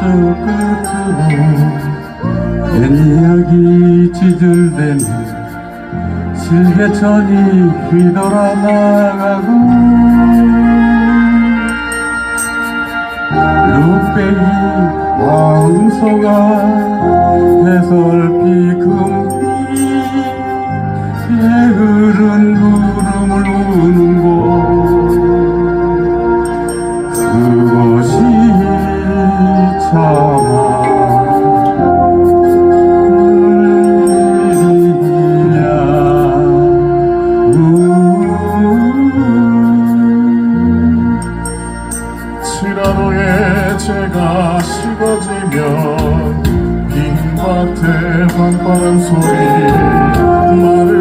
똑같으로 옛이야기 지들대는 실개천이 휘돌아 나가고 룩배기 왕소가 제가 식어지면 빈 밭에 밤바람 소리. 말을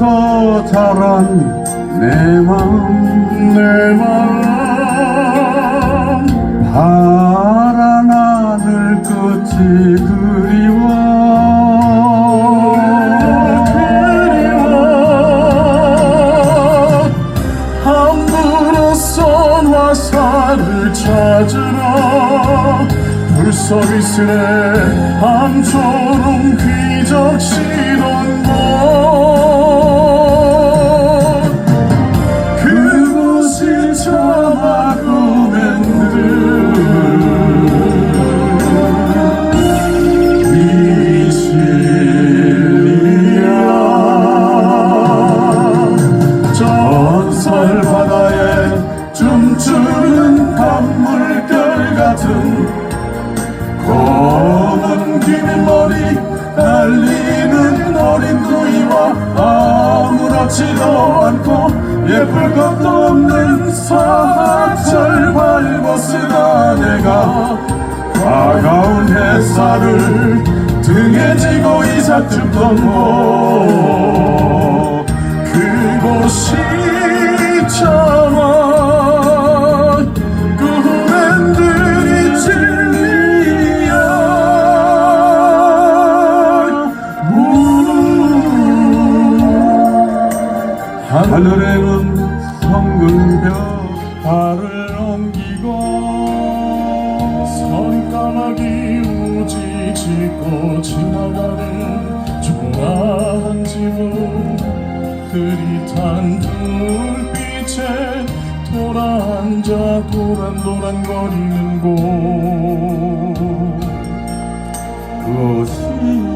흙에서 자란 내 마음 내 마음. 파란 하늘 끝이 그리워. 그리워. 함부로 쏜 화살을 찾으러 불서비스에 암초롱 귀적시던 강물결 같은 검은 긴 머리 달리는 어린 누이와 아무렇지도 않고 예쁠 것도 없는 사철 발버스가 내가 차가운 햇살을 등에 지고 이삭 줍던 곳 그곳이 달을 옮기고 손가락이 우지 짓고 지나가는 조그마한 집은 흐릿한 불빛에 돌아앉아 도란도란거리는 곳. 그것이